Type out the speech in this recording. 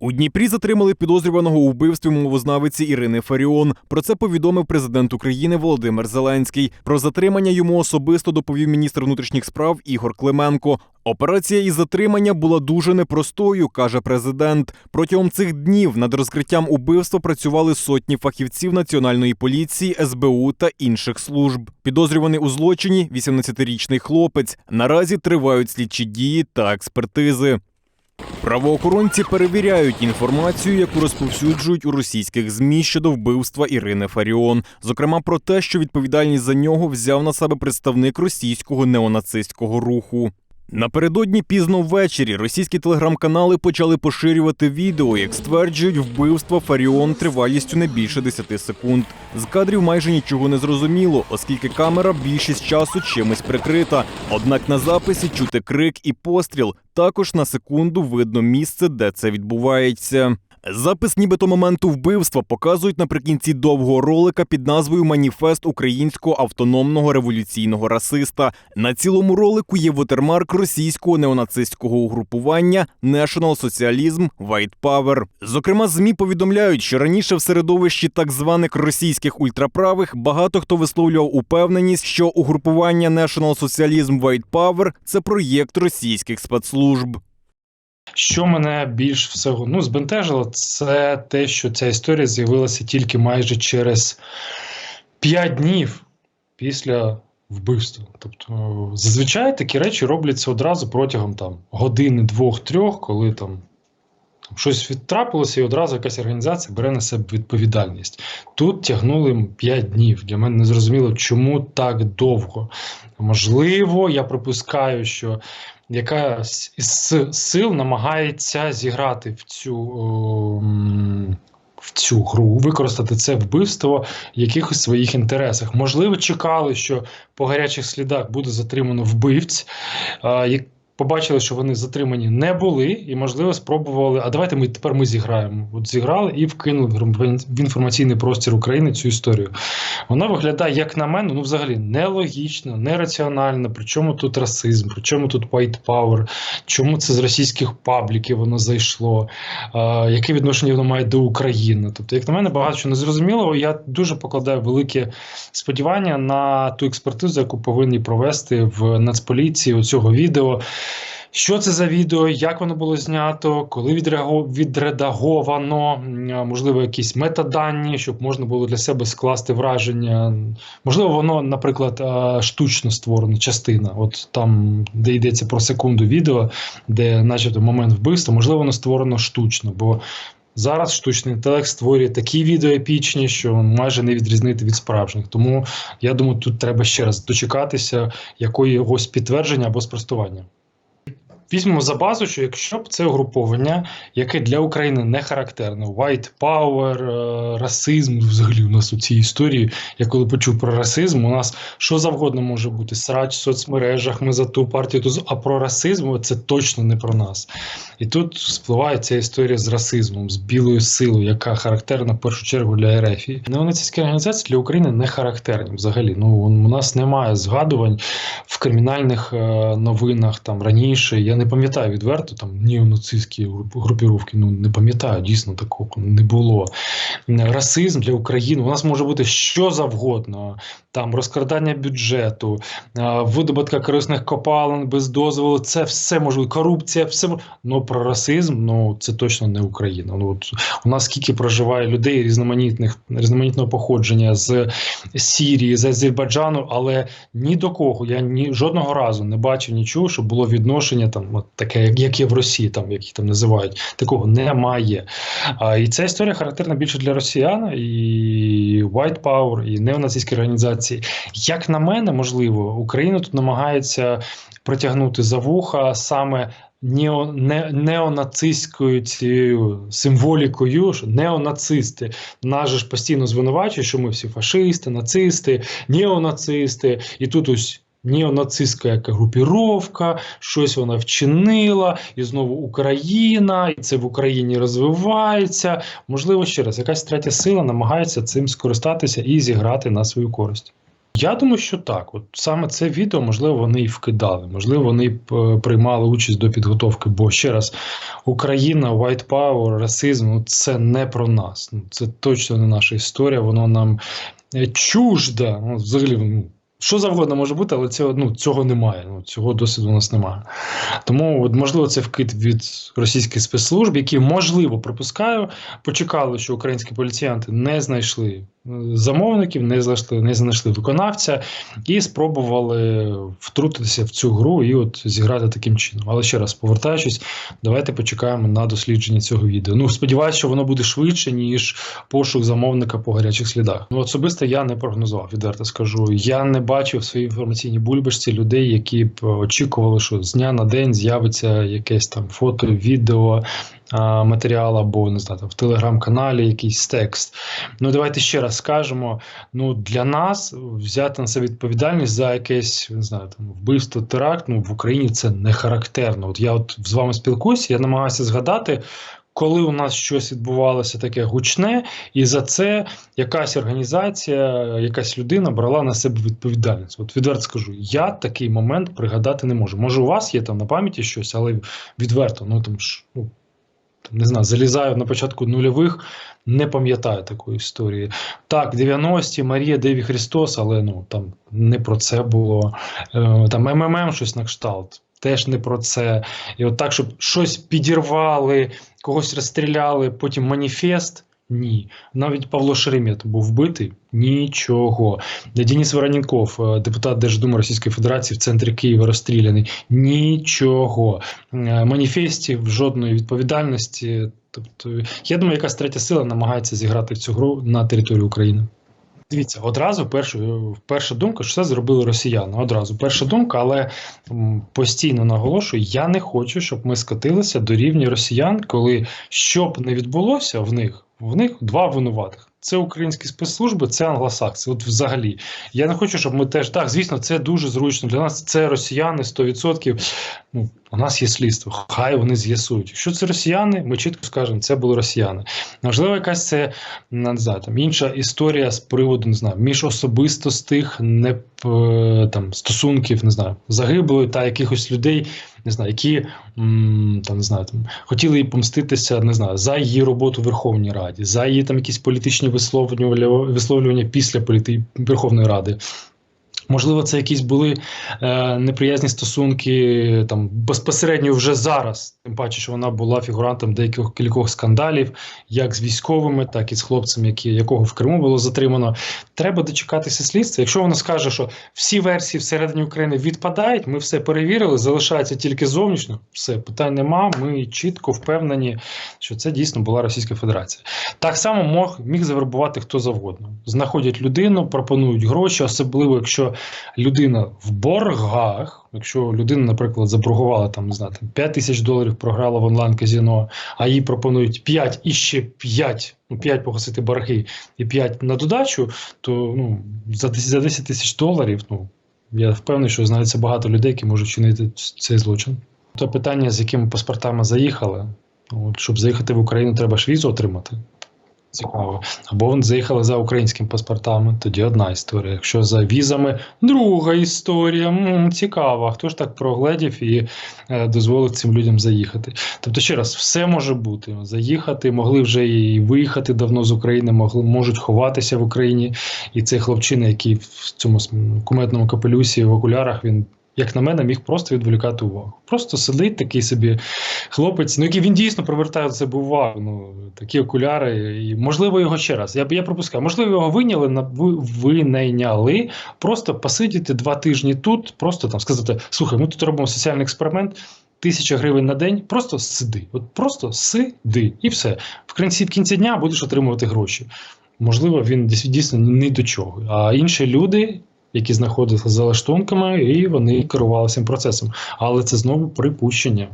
У Дніпрі затримали підозрюваного у вбивстві мовознавиці Ірини Фаріон. Про це повідомив президент України Володимир Зеленський. Про затримання йому особисто доповів міністр внутрішніх справ Ігор Клименко. Операція із затримання була дуже непростою, каже президент. Протягом цих днів над розкриттям убивства працювали сотні фахівців національної поліції, СБУ та інших служб. Підозрюваний у злочині 18-річний хлопець. Наразі тривають слідчі дії та експертизи. Правоохоронці перевіряють інформацію, яку розповсюджують у російських змі щодо вбивства Ірини Фаріон, зокрема про те, що відповідальність за нього взяв на себе представник російського неонацистського руху. Напередодні пізно ввечері російські телеграм-канали почали поширювати відео, як стверджують, вбивство Фаріон тривалістю не більше 10 секунд. З кадрів майже нічого не зрозуміло, оскільки камера більшість часу чимось прикрита. Однак на записі чути крик і постріл. Також на секунду видно місце, де це відбувається. Запис, нібито моменту вбивства, показують наприкінці довгого ролика під назвою Маніфест українського автономного революційного расиста. На цілому ролику є вотермарк російського неонацистського угрупування National Socialism White Power. Зокрема, змі повідомляють, що раніше в середовищі так званих російських ультраправих багато хто висловлював упевненість, що угрупування National Socialism White Power – це проєкт російських спецслужб. Що мене більш всього ну, збентежило, це те, що ця історія з'явилася тільки майже через 5 днів після вбивства. Тобто, зазвичай такі речі робляться одразу протягом там, години, двох-трьох, коли там. Щось відтрапилося, і одразу якась організація бере на себе відповідальність. Тут тягнули 5 днів. Для мене не зрозуміло, чому так довго. Можливо, я припускаю, що якась із сил намагається зіграти в цю. О, в цю гру використати це вбивство в якихось своїх інтересах. Можливо, чекали, що по гарячих слідах буде затримано вбивць. Побачили, що вони затримані не були, і, можливо, спробували. А давайте ми тепер ми зіграємо. От зіграли і вкинули в інформаційний простір України цю історію. Вона виглядає, як на мене, ну взагалі нелогічно, нераціонально. Причому тут расизм, причому тут white power, чому це з російських пабліків воно зайшло, а, яке відношення воно має до України. Тобто, як на мене, багато що незрозумілого. Я дуже покладаю велике сподівання на ту експертизу, яку повинні провести в Нацполіції цього відео. Що це за відео, як воно було знято, коли відредаговано, можливо, якісь метадані, щоб можна було для себе скласти враження. Можливо, воно, наприклад, штучно створена частина. От там, де йдеться про секунду відео, де, начебто, момент вбивства, можливо, воно створено штучно. бо Зараз штучний інтелект створює такі відео епічні, що майже не відрізнити від справжніх. Тому я думаю, тут треба ще раз дочекатися якогось підтвердження або спростування. Візьмемо за базу, що якщо б це угруповання, яке для України не характерне, white power, е, расизм, взагалі у нас у цій історії, я коли почув про расизм, у нас що завгодно може бути срач в соцмережах, ми за ту партію, ту а про расизм це точно не про нас. І тут спливає ця історія з расизмом, з білою силою, яка характерна в першу чергу для РФ. Неонацистські організації для України не характерні взагалі. Ну у нас немає згадувань в кримінальних е, новинах там раніше. Я не пам'ятаю відверто там неонацистські групіровки. Ну не пам'ятаю, дійсно такого не було. Расизм для України у нас може бути що завгодно. Там розкрадання бюджету, видобутка корисних копалин без дозволу. Це все бути корупція, все ну про расизм. Ну це точно не Україна. Ну от у нас скільки проживає людей різноманітних різноманітного походження з Сірії, з Азербайджану, але ні до кого я ні жодного разу не бачив нічого, щоб було відношення там от таке, як є в Росії, там які там називають, такого немає. А, І ця історія характерна більше для росіян і White Power, і неонацистські організації. Як на мене, можливо, Україна тут намагається протягнути за вуха саме. Нео, не, неонацистською цією символікою, що неонацисти нас же ж постійно звинувачують, що ми всі фашисти, нацисти, неонацисти, і тут ось неонацистська групіровка, щось вона вчинила, і знову Україна, і це в Україні розвивається. Можливо, ще раз, якась третя сила намагається цим скористатися і зіграти на свою користь. Я думаю, що так. От саме це відео, можливо, вони і вкидали, можливо, вони е, приймали участь до підготовки. Бо ще раз, Україна, white power, расизм ну, це не про нас. Ну, це точно не наша історія. Воно нам е, чужда. Ну, взагалі, ну, що завгодно може бути, але цього, ну, цього немає. Ну, цього досвіду у нас немає. Тому, от, можливо, це вкид від російських спецслужб, які, можливо, припускаю, почекали, що українські поліціянти не знайшли замовників, не знайшли, не знайшли виконавця і спробували втрутитися в цю гру і от зіграти таким чином. Але ще раз повертаючись, давайте почекаємо на дослідження цього відео. Ну, сподіваюся, що воно буде швидше, ніж пошук замовника по гарячих слідах. Ну, особисто я не прогнозував, відверто скажу. Я не бачив в своїй інформаційній бульбашці людей, які б очікували, що з дня на день з'явиться якесь там фото, відео. Матеріал або не знаю, в телеграм-каналі якийсь текст. Ну давайте ще раз скажемо: ну для нас взяти на себе відповідальність за якесь не знаю, там вбивство, теракт ну в Україні це не характерно. От я от з вами спілкуюся, я намагаюся згадати. Коли у нас щось відбувалося таке гучне, і за це якась організація, якась людина брала на себе відповідальність. От відверто скажу, я такий момент пригадати не можу. Може, у вас є там на пам'яті щось, але відверто, ну там ж ну там, не знаю, залізаю на початку нульових, не пам'ятаю такої історії. Так, 90-ті, Марія Деві Христос, але ну там не про це було. Е, там МММ щось на кшталт. Теж не про це. І от так, щоб щось підірвали, когось розстріляли, потім маніфест. Ні. Навіть Павло Шеремет був вбитий. Нічого. Деніс Вороненков, е, депутат Держдуми Російської Федерації в центрі Києва розстріляний. Нічого. Е, Маніфестів, жодної відповідальності. Тобто, я думаю, якась третя сила намагається зіграти в цю гру на території України. Дивіться, одразу першу, перша думка, що це зробили росіяни. Одразу перша думка, але постійно наголошую, я не хочу, щоб ми скотилися до рівня росіян, коли що б не відбулося в них, в них два винуватих. Це українські спецслужби, це англосакси. От взагалі. Я не хочу, щоб ми теж так, звісно, це дуже зручно для нас. Це росіяни 100%. Ну, у нас є слідство. Хай вони з'ясують. Якщо це росіяни, ми чітко скажемо, це були росіяни. Можливо, якась це не знаю, там інша історія з приводу не знаю, міжособистостих не там стосунків, не знаю, загиблої та якихось людей, не знаю, які там не знаю, там хотіли помститися, не знаю, за її роботу в Верховній Раді, за її там якісь політичні висловлювання, висловлювання після політи... Верховної Ради. Можливо, це якісь були е, неприязні стосунки там безпосередньо вже зараз. Тим паче, що вона була фігурантом деяких кількох скандалів, як з військовими, так і з хлопцем, які, якого в Криму було затримано. Треба дочекатися слідства. Якщо вона скаже, що всі версії всередині України відпадають, ми все перевірили, залишається тільки зовнішньо. Все питань нема. Ми чітко впевнені, що це дійсно була Російська Федерація. Так само мог міг завербувати хто завгодно. Знаходять людину, пропонують гроші, особливо якщо людина в боргах. Якщо людина, наприклад, заборгувала там, не знаю, там 5 тисяч доларів програла в онлайн-казіно, а їй пропонують 5 і ще 5, ну 5 погасити борги і 5 на додачу, то ну, за 10 за 10 тисяч доларів, ну я впевнений, що знається багато людей, які можуть чинити цей злочин. То питання, з якими паспортами заїхали, от, щоб заїхати в Україну, треба ж візу отримати. Цікаво. Або вони заїхали за українськими паспортами, тоді одна історія. Якщо за візами, друга історія. М, цікаво. Хто ж так прогледів і е, дозволив цим людям заїхати? Тобто, ще раз, все може бути. Заїхати, могли вже і виїхати давно з України, могли, можуть ховатися в Україні. І цей хлопчина, який в цьому куметному капелюсі в окулярах, він. Як на мене, міг просто відволікати увагу. Просто сидить такий собі хлопець, ну який він дійсно привертає до себе увагу. Ну такі окуляри, і можливо його ще раз. Я я пропускаю, можливо, його виняли на ви, винайняли, просто посидіти два тижні тут, просто там сказати: слухай, ми тут робимо соціальний експеримент. Тисяча гривень на день, просто сиди. От просто сиди, і все. В кінці в кінці дня будеш отримувати гроші. Можливо, він дійсно ні до чого. А інші люди, які знаходилися за лаштунками, і вони керували цим процесом. Але це знову припущення.